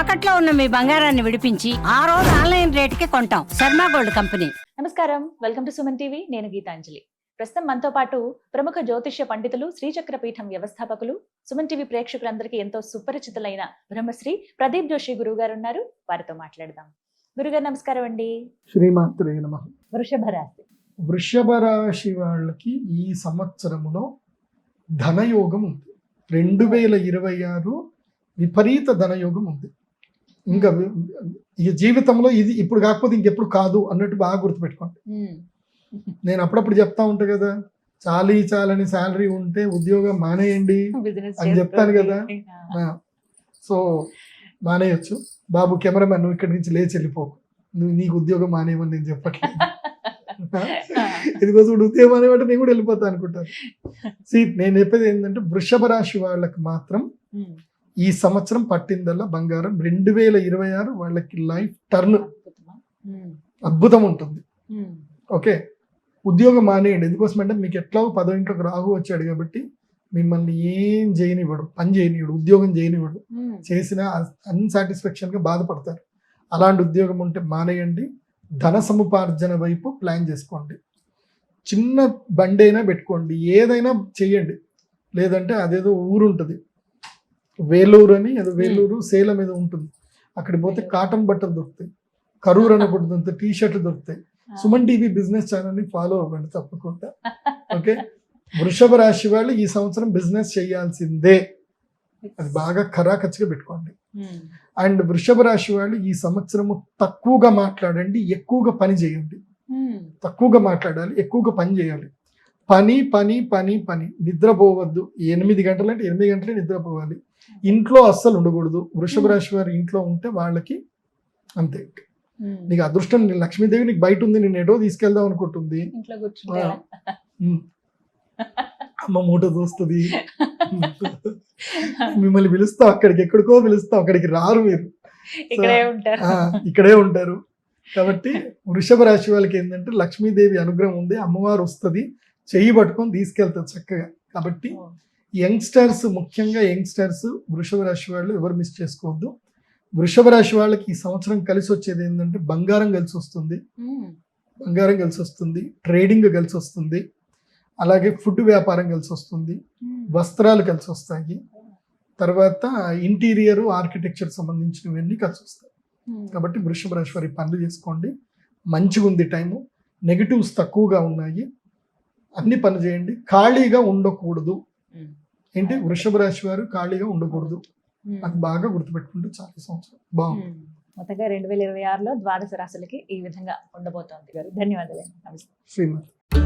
తాకట్లో ఉన్న మీ బంగారాన్ని విడిపించి ఆ రోజు ఆన్లైన్ రేటుకి కొంటాం. Sharma gold company. నమస్కారం. Welcome to Suman TV. నేను గీతాంజలి. ప్రస్తుతం మనతో పాటు ప్రముఖ జ్యోతిష్య పండితులు శ్రీచక్ర పీఠం వ్యవస్థాపకులు సుమన్ టీవీ ప్రేక్షకులందరికీ ఎంతో సుపరిచితులైన బ్రహ్మశ్రీ ప్రదీప్ జోషి గురువు గారు ఉన్నారు. వారితో మాట్లాడదాం. గురుగారు నమస్కారం అండి. శ్రీమాత్రే నమ. వృషభ రాశి. వృషభ రాశి వాళ్ళకి ఈ సంవత్సరములో ధనయోగం ఉంది. రెండు వేల ఇరవై ఆరు విపరీత ధనయోగం ఉంది. ఇంకా ఈ జీవితంలో ఇది ఇప్పుడు కాకపోతే ఇంకెప్పుడు కాదు అన్నట్టు బాగా గుర్తుపెట్టుకోండి. నేను అప్పుడప్పుడు చెప్తా ఉంటా కదా చాలీ చాలని శాలరీ ఉంటే ఉద్యోగం మానేయండి అని చెప్తాను కదా. సో మానేయొచ్చు. బాబు కెమెరామెన్ నువ్వు ఇక్కడి నుంచి లేచి వెళ్ళిపోకు నువ్వు నీకు ఉద్యోగం మానేయమని నేను చెప్పట్లేదు. ఇదిగో చూడు ఉద్యోగం అనేవాటి నేను కూడా వెళ్ళిపోతా అనుకుంటాను. సీ నేను చెప్పేది ఏంటంటే వృషభ రాశి వాళ్ళకి మాత్రం ఈ సంవత్సరం పట్టిందల్లా బంగారం. రెండు వేల ఇరవై ఆరు వాళ్ళకి లైఫ్ టర్న్ అద్భుతం ఉంటుంది. ఓకే. ఉద్యోగం మానేయండి. ఎందుకోసం అంటే మీకు ఎట్లా పదో ఇంట్లోకి రాహు వచ్చాడు కాబట్టి మిమ్మల్ని ఏం చేయనివ్వడు. పని చేయనివ్వడు. ఉద్యోగం చేయనివ్వడు. చేసిన అన్సాటిస్ఫాక్షన్గా బాధపడతారు. అలాంటి ఉద్యోగం ఉంటే మానేయండి. ధన సముపార్జన వైపు ప్లాన్ చేసుకోండి. చిన్న బండి అయినా పెట్టుకోండి. ఏదైనా చెయ్యండి. లేదంటే అదేదో ఊరు ఉంటుంది వేలూరు అని ఏదో వేలూరు సేలం ఏదో ఉంటుంది. అక్కడికి పోతే కాటన్ బట్టలు దొరుకుతాయి. కరూర్ అని ఒకటి దొరుకుతాయి టీ షర్ట్లు దొరుకుతాయి సుమన్ టీవీ బిజినెస్ ఛానల్ని ఫాలో అవ్వండి తప్పకుండా. ఓకే? వృషభ రాశి వాళ్ళు ఈ సంవత్సరం బిజినెస్ చేయాల్సిందే. అది బాగా ఖరాఖచ్చిగా పెట్టుకోండి. అండ్ వృషభ రాశి వాళ్ళు ఈ సంవత్సరము తక్కువగా మాట్లాడండి ఎక్కువగా పని చేయండి. తక్కువగా మాట్లాడాలి ఎక్కువగా పని చేయాలి. పని పని పని పని. నిద్రపోవద్దు. ఎనిమిది గంటలు అంటే ఎనిమిది గంటలే నిద్రపోవాలి. ఇంట్లో అస్సలు ఉండకూడదు. వృషభ రాశి వారు ఇంట్లో ఉంటే వాళ్ళకి అంతే నీకు అదృష్టం లక్ష్మీదేవి నీకు బయట ఉంది నేను ఎటో తీసుకెళ్దాం అనుకుంటుంది. ఉమ్. అమ్మ మూట దోస్తుంది మిమ్మల్ని పిలుస్తాం అక్కడికి ఎక్కడికో పిలుస్తాం అక్కడికి రారు మీరు. ఇక్కడే ఉంటారు. ఆ, ఇక్కడే ఉంటారు. కాబట్టి వృషభ రాశి వాళ్ళకి ఏంటంటే లక్ష్మీదేవి అనుగ్రహం ఉంది అమ్మవారు వస్తుంది. చెయ్యి పట్టుకొని తీసుకెళ్తారు చక్కగా. కాబట్టి యంగ్స్టర్స్ ముఖ్యంగా యంగ్స్టర్స్ వృషభ రాశి వాళ్ళు ఎవరు మిస్ చేసుకోవద్దు. వృషభ రాశి వాళ్ళకి ఈ సంవత్సరం కలిసి వచ్చేది ఏంటంటే బంగారం కలిసి వస్తుంది. బంగారం కలిసి వస్తుంది ట్రేడింగ్ కలిసి వస్తుంది అలాగే ఫుడ్ వ్యాపారం కలిసి వస్తుంది. వస్త్రాలు కలిసి వస్తాయి. తర్వాత ఇంటీరియర్ ఆర్కిటెక్చర్ సంబంధించినవన్నీ కలిసి వస్తాయి. కాబట్టి వృషభ రాశి వారి పనులు చేసుకోండి. మంచిగా ఉంది టైము నెగిటివ్స్ తక్కువగా ఉన్నాయి. అన్ని పనులు చేయండి. ఖాళీగా ఉండకూడదు. ఏంటి? వృషభ రాశి వారు ఖాళీగా ఉండకూడదు. అది బాగా గుర్తుపెట్టుకుంటే చాలా సంవత్సరం. బాగుంది. మొత్తంగా రెండు వేల ఇరవై ఆరులో ద్వాదశ రాశులకి ఈ విధంగా ఉండబోతోంది. గారు ధన్యవాదాలు. నమస్తే. శ్రీమతి.